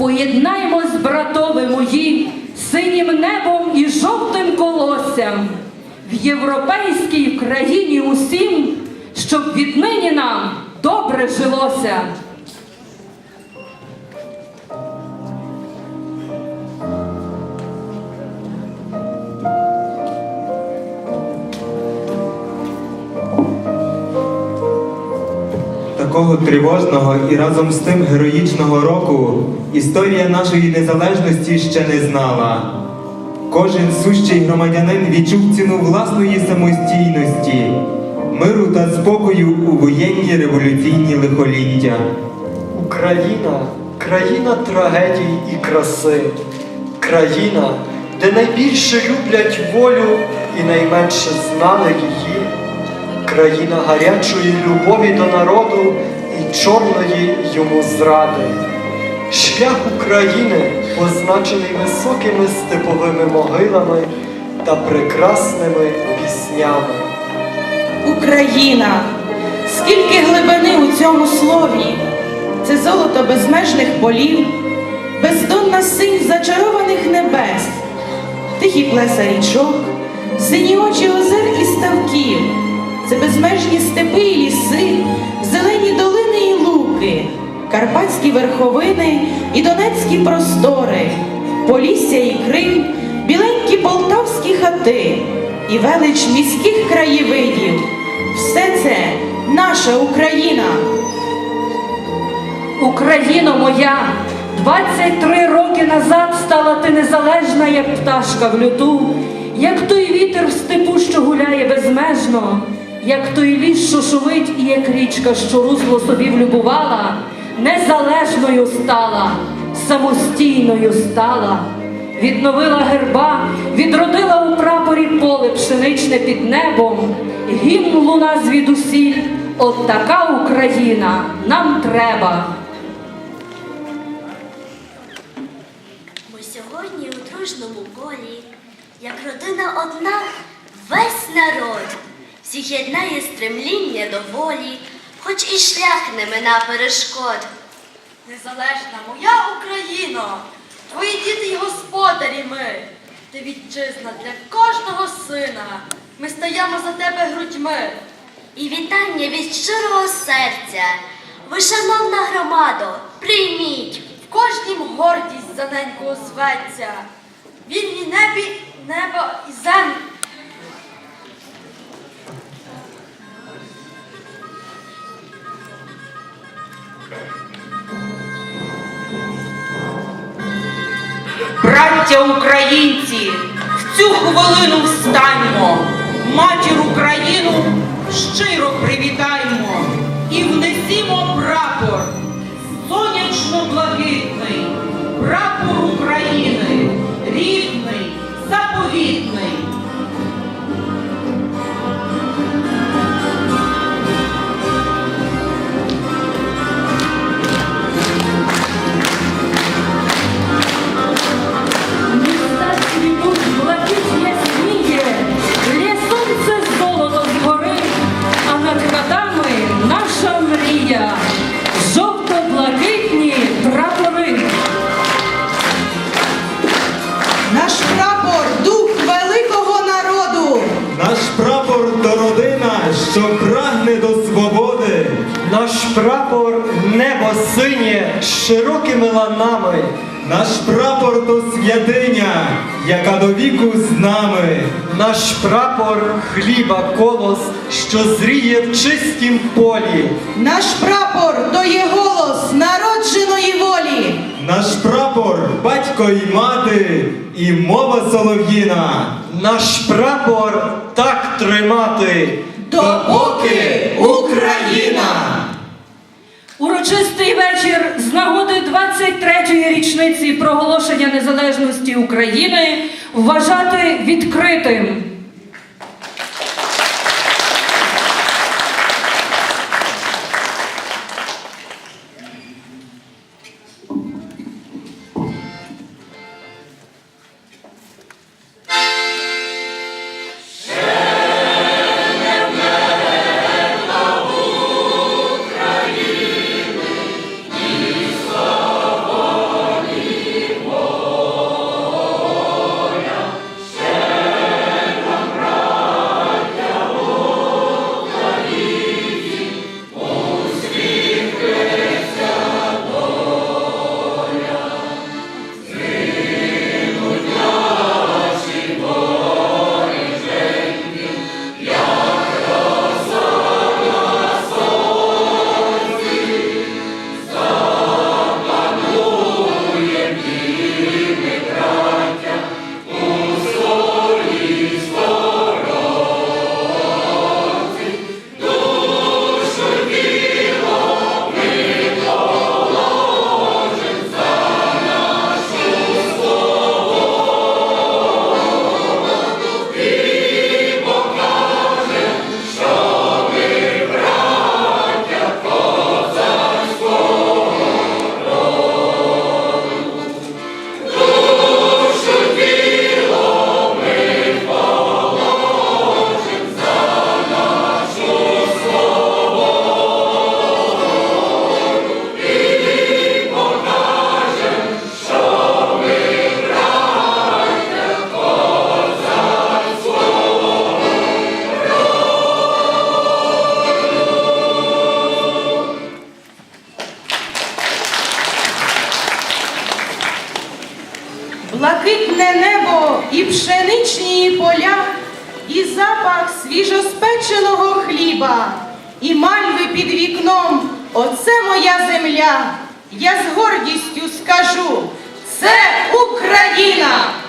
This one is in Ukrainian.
Поєднаймось, братове мої, синім небом і жовтим колоссям в європейській країні усім, щоб віднині нам добре жилося. Такого тривожного і разом з тим героїчного року історія нашої незалежності ще не знала. Кожен сущий громадянин відчув ціну власної самостійності, миру та спокою у воєнні революційні лихоліття. Україна країна трагедій і краси, країна, де найбільше люблять волю і найменше знали її, країна гарячої любові до народу і чорної йому зради. Шлях України позначений високими степовими могилами та прекрасними піснями. Україна, скільки глибини у цьому слові, це золото безмежних полів, бездонна синь зачарованих небес, тихі плеса річок, сині очі озер і ставків, це безмежні степи і ліси, зелені долини і луки, карпатські верховини і донецькі простори, Полісся і Крим, біленькі полтавські хати і велич міських краєвидів. Все це наша Україна. Україно моя, 23 роки назад стала ти незалежна, як пташка в люту, як той вітер в степу, що гуляє безмежно, як той ліс, що шумить, і як річка, що русло собі влюбувала, незалежною стала, самостійною стала, відновила герба, відродила у прапорі поле пшеничне під небом, гімн луна звідусіль. От така Україна нам треба. Ми сьогодні у дружному колі, як родина одна, весь народ, всіх єднає стремління до волі, хоч і шлях не мина перешкод. Незалежна моя Україно, твої діти й господарі ми. Ти вітчизна для кожного сина. Ми стаємо за тебе грудьми. І вітання від щирого серця. Ви, шановна громадо, прийміть. В кожнім гордість за неньку озветься. Вільні небі, Браття українці, в цю хвилину встаньмо, матір Україну щиро привітаймо і внесімо прапор, сонячно-блакитний, прапор небо синє з широкими ланами. Наш прапор то святиня, яка до віку з нами. Наш прапор хліба колос, що зріє в чистім полі. Наш прапор то є голос народженої волі. Наш прапор батько і мати, і мова солов'їна. Наш прапор так тримати. Допоки Україна! Урочистий вечір з нагоди 23-ї річниці проголошення незалежності України вважати відкритим. Блакитне небо і пшеничні поля, і запах свіжоспеченого хліба, і мальви під вікном. Оце моя земля. Я з гордістю скажу, це Україна!